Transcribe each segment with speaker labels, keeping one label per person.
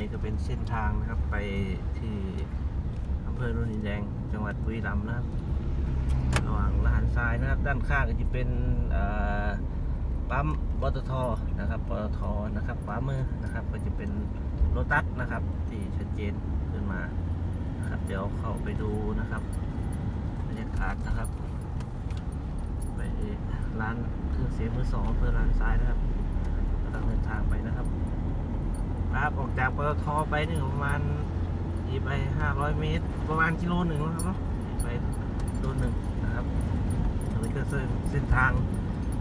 Speaker 1: นี้ก็เป็นเส้นทางนะครับ ไปที่อำเภอโนนดินแดง จังหวัดบุรีรัมย์นะครับ ระหว่างละหันซ้ายนะครับ ด้านข้างก็จะเป็นปั๊มปตทนะครับปตทนะครับขวามือนะครับ ก็จะเป็นโลตัสนะครับ ที่ชัดเจนขึ้นมานะครับ เดี๋ยวเข้าไปดูนะครับบรรยากาศนะครับ ไปร้านเครื่องเสียงมือสองอำเภอลานซ้ายนะครับกำลังเดินทางไปนะครับครับ ออกจากปตทไปนี่ประมาณอีกไปห้าร้อยเมตร ประมาณกิโลหนึ่งแล้วครับเนาะอีกไปกิโลหนึ่งนะครับตรงนี้ก็เส้นเส้นทาง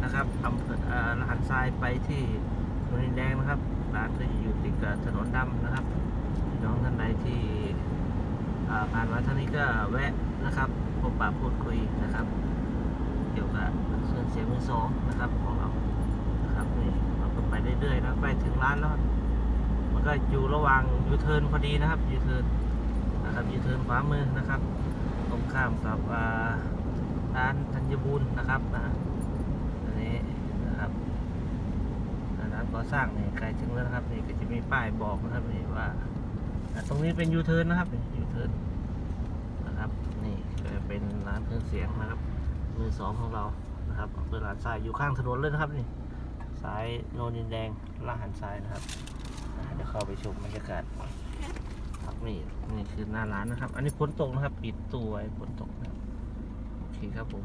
Speaker 1: นะครับอำเภอเอ่อละหันทรายไปที่โนนดินแดงนะครับร้านก็อยู่ติดกับถนนดำนะครับน้องท่านใดที่ผ่านมาท่างนี้ก็แวะนะครับพบปะพูดคุยนะครับ เกี่ยวกับเครื่องเสียงมือสองนะครับของเรานะครับนี่เราก็ไปเรื่อยๆนะไปถึงร้านแล้ว มันก็อยู่ระหว่างยูเทิร์นพอดีนะครับยูเทิร์นนะครับยูเทิร์นขวามือนะครับ ตรงข้ามกับร้านธัญบูรณ์นะครับนะอันนี้นะครับร้านก่อสร้างนี่ใกล้ถึงแล้วนะครับนี่ก็จะมีป้ายบอกนะครับนี่ว่าตรงนี้เป็นยูเทิร์นนะครับยูเทิร์นนะครับนี่ก็จะเป็นร้านเครื่องเสียงนะครับมือสองของเรานะครับอำเภอหลานทรายอยู่ข้างถนนเลยนะครับนี่สายโนนินแดงล่าหันซ้ายนะครับ เดี๋ยวเข้าไปชมบรรยากาศครับนี่นี่คือหน้าร้านนะครับ อันนี้ฝนตกนะครับ ปิดตัวไว้ฝนตกนะครับโอเคครับผม